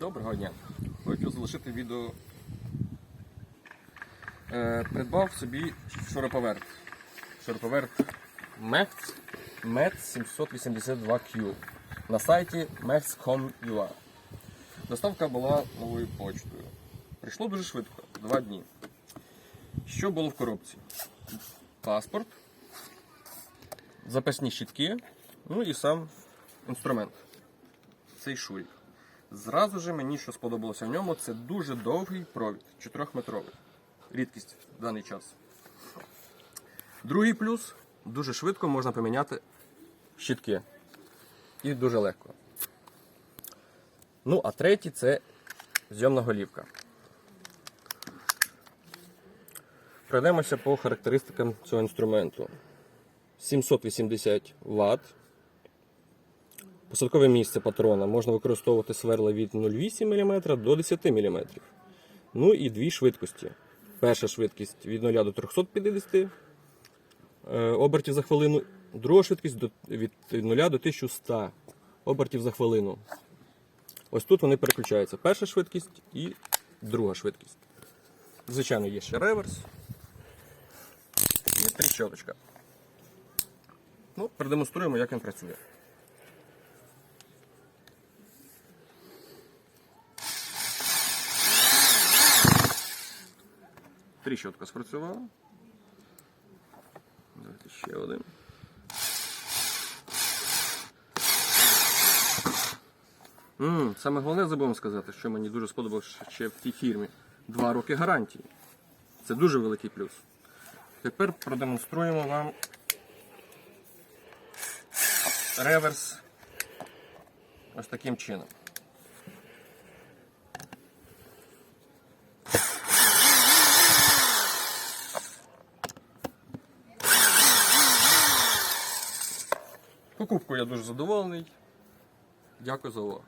Доброго дня. Хочу залишити відео. Е, придбав собі шуруповерт. Шуруповерт MEX MET 782Q на сайті mex.com.ua. Доставка була новою почтою. Прийшло дуже швидко, два дні. Що було в коробці? Паспорт, запасні щітки, ну і сам інструмент. Цей шурік. Зразу же мені що сподобалося в ньому, це дуже довгий провід, 4-метровий. Рідкість в даний час. Другий плюс дуже швидко можна поміняти щітки. І дуже легко. Ну, а третій це зйомна голівка. Пройдемося по характеристикам цього інструменту. 780 Вт. Посадкове місце патрона можна використовувати сверла від 0,8 мм до 10 мм. Ну і дві швидкості. Перша швидкість від 0 до 350 е, обертів за хвилину, друга швидкість від 0 до 1100 обертів за хвилину. Ось тут вони переключаються. Перша швидкість і друга швидкість. Звичайно, є ще реверс. І тріщоточка. Ну, продемонструємо, як він працює. Тріщотка спрацювала. Давайте ще один. М, Саме головне забув сказати, що мені дуже сподобалося ще в тій фірмі. Два роки гарантії. Це дуже великий плюс. Тепер продемонструємо вам реверс ось таким чином. Покупкою я дуже задоволений. Дякую за увагу.